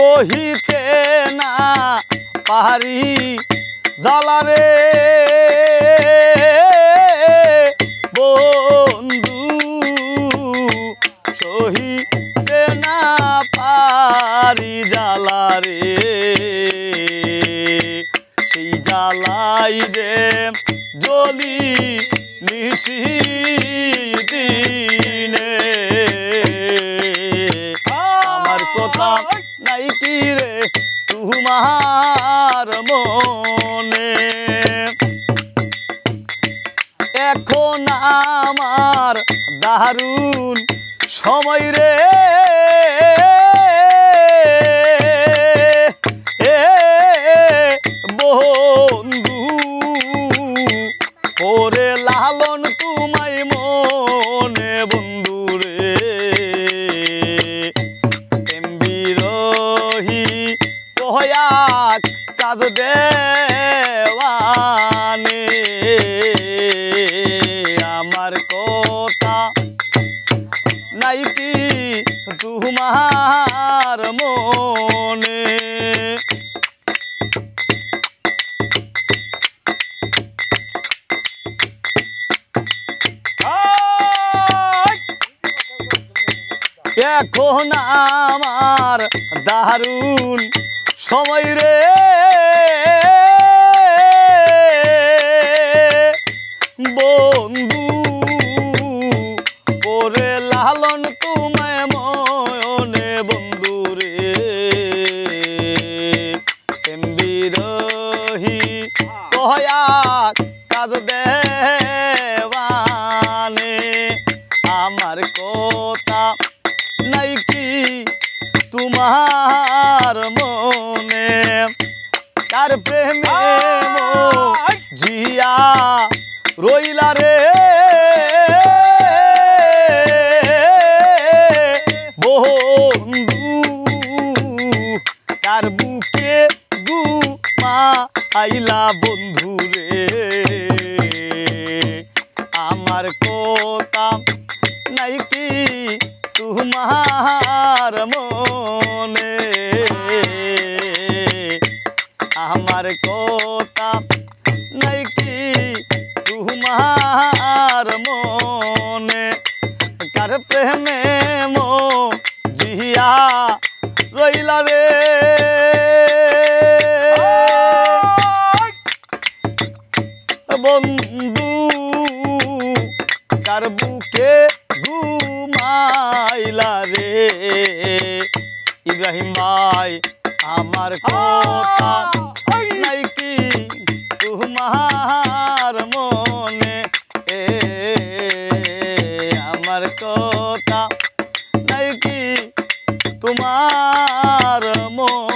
কহিতে না পাহাড়ি জালারে বন্ধু সহিতে না পারি জালারে সেই জ্বালাই রে জলি নিশি। তোমার মনে। এখন আমার দারুণ সময় রে। কয়াক কাজ দেওয়ানে। আমার কথা নাই কি তোমার মনে? এখন আমার দারুণ সময় রে। বন্ধু, ওরে লালন তোমায় ময়নে বন্ধু রে। বিরোহী কয়াক কাজ আমার কথা নাই কি তোমার তার প্রেমে জিয়া রইলা রে। বন্ধু তার বুকে গুমা আইলা বন্ধু রে। আমার কথা নাই কি তোমার তোমার মনে কার প্রেমে মো জিয়া রইলা রে? বন্ধু কার বুকে ঘুমাইলা রে? ইব্রাহিম ভাই আমার কথা নাই কি? তোমার কথা নাই কি তোমার মনে